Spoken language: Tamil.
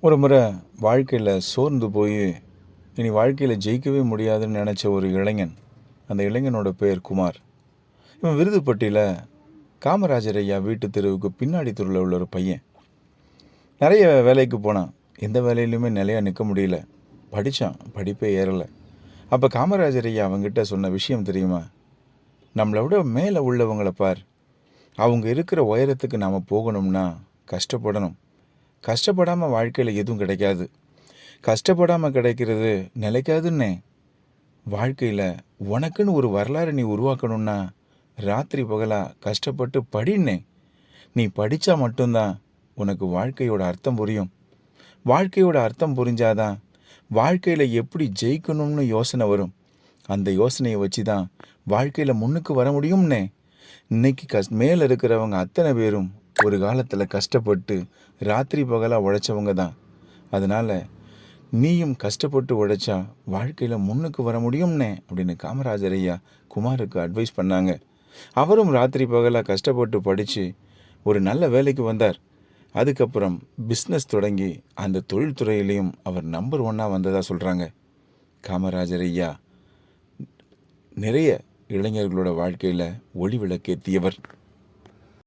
ஒரு முறை வாழ்க்கையில் சோர்ந்து போய் இனி வாழ்க்கையில் ஜெயிக்கவே முடியாதுன்னு நினச்ச ஒரு இளைஞன் அந்த இளைஞனோட பேர் குமார். இவன் விருதுப்பட்டியில் காமராஜர் ஐயா வீட்டு தெருவுக்கு பின்னாடி தெருவில் உள்ள ஒரு பையன். நிறைய வேலைக்கு போனான். எந்த வேலையிலுமே நிலையாக நிற்க முடியல. படித்தான் படிப்பே ஏறலை. அப்போ காமராஜர் ஐயா அவங்ககிட்ட சொன்ன விஷயம் தெரியுமா? நம்மளை விட மேலே உள்ளவங்களை பார். அவங்க இருக்கிற உயரத்துக்கு நாம் போகணும்னா கஷ்டப்படணும். கஷ்டப்படாமல் வாழ்க்கையில் எதுவும் கிடைக்காது. கஷ்டப்படாமல் கிடைக்கிறது நிலைக்காதுன்னே. வாழ்க்கையில் உனக்குன்னு ஒரு வரலாறு நீ உருவாக்கணும்னா ராத்திரி பகலாக கஷ்டப்பட்டு படின்னே. நீ படித்தா மட்டும்தான் உனக்கு வாழ்க்கையோட அர்த்தம் புரியும். வாழ்க்கையோட அர்த்தம் புரிஞ்சாதான் வாழ்க்கையில் எப்படி ஜெயிக்கணும்னு யோசனை வரும். அந்த யோசனையை வச்சு தான் வாழ்க்கையில் முன்னுக்கு வர முடியும்னே. இன்னைக்கு கஷ் மேலே இருக்கிறவங்க அத்தனை பேரும் ஒரு காலத்தில் கஷ்டப்பட்டு ராத்திரி பகலாக உழைச்சவங்க தான். அதனால் நீயும் கஷ்டப்பட்டு உழைச்சா வாழ்க்கையில் முன்னுக்கு வர முடியும்னே அப்படின்னு காமராஜர் ஐயா குமாருக்கு அட்வைஸ் பண்ணாங்க. அவரும் ராத்திரி பகலாக கஷ்டப்பட்டு படித்து ஒரு நல்ல வேலைக்கு வந்தார். அதுக்கப்புறம் பிஸ்னஸ் தொடங்கி அந்த தொழில்துறையிலையும் அவர் நம்பர் ஒன்னாக வந்ததாக சொல்கிறாங்க காமராஜர் ஐயா நிறைய இளைஞர்களோட வாழ்க்கையில் ஒளி விளக்கேற்றியவர்